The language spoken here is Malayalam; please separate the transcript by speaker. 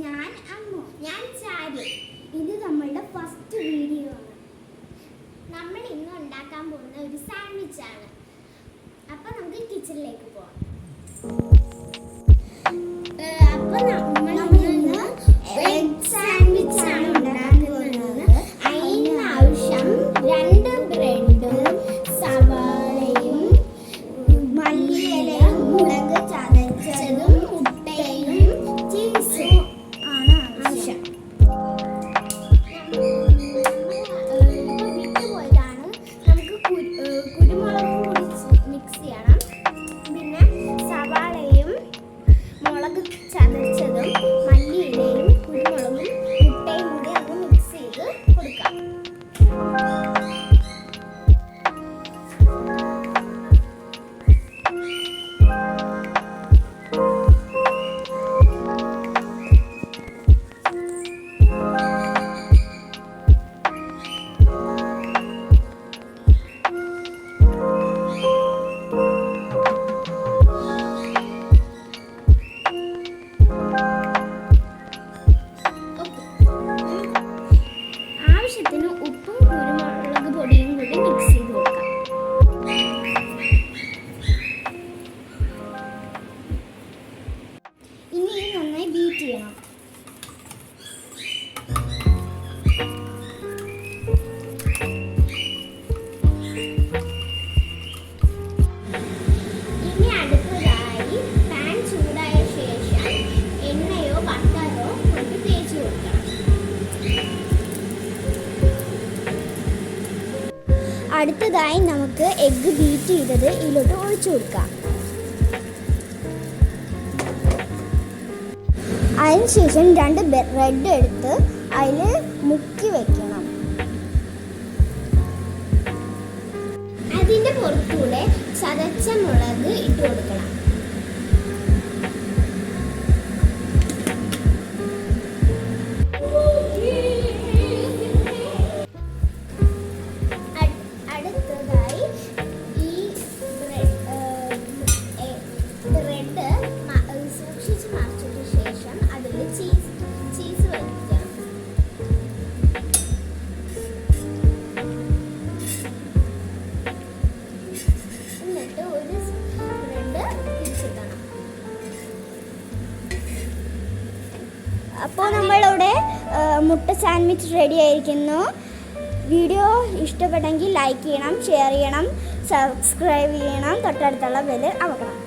Speaker 1: ഞാൻ അമ്മു ഞാൻ ചാരി ഇത് നമ്മളുടെ ഫസ്റ്റ് വീഡിയോ ആണ്. നമ്മൾ ഇന്ന് ഉണ്ടാക്കാൻ പോകുന്ന ഒരു സാൻഡ്വിച്ച് ആണ്. അപ്പൊ നമുക്ക് കിച്ചണിലേക്ക് പോവാം. അപ്പൊ നമ്മൾ അടുത്തതായി നമുക്ക് എഗ്ഗ് ബീറ്റ് ചെയ്തത് ഇതിലോട്ട് ഒഴിച്ചു കൊടുക്കാം. അതിനുശേഷം രണ്ട് ബ്രെഡ് എടുത്ത് അതിൽ മുക്കി വെക്കണം. അതിന്റെ പുറത്തൂടെ ചതച്ച മുളക് ഇട്ട് കൊടുക്കണം. അപ്പോൾ നമ്മളിവിടെ മുട്ട സാൻഡ്വിച്ച് റെഡി ആയിരിക്കുന്നു. വീഡിയോ ഇഷ്ടപ്പെട്ടെങ്കിൽ ലൈക്ക് ചെയ്യണം ഷെയർ ചെയ്യണം സബ്സ്ക്രൈബ് ചെയ്യണം. തൊട്ടടുത്തുള്ള ബെൽ അമക്കണം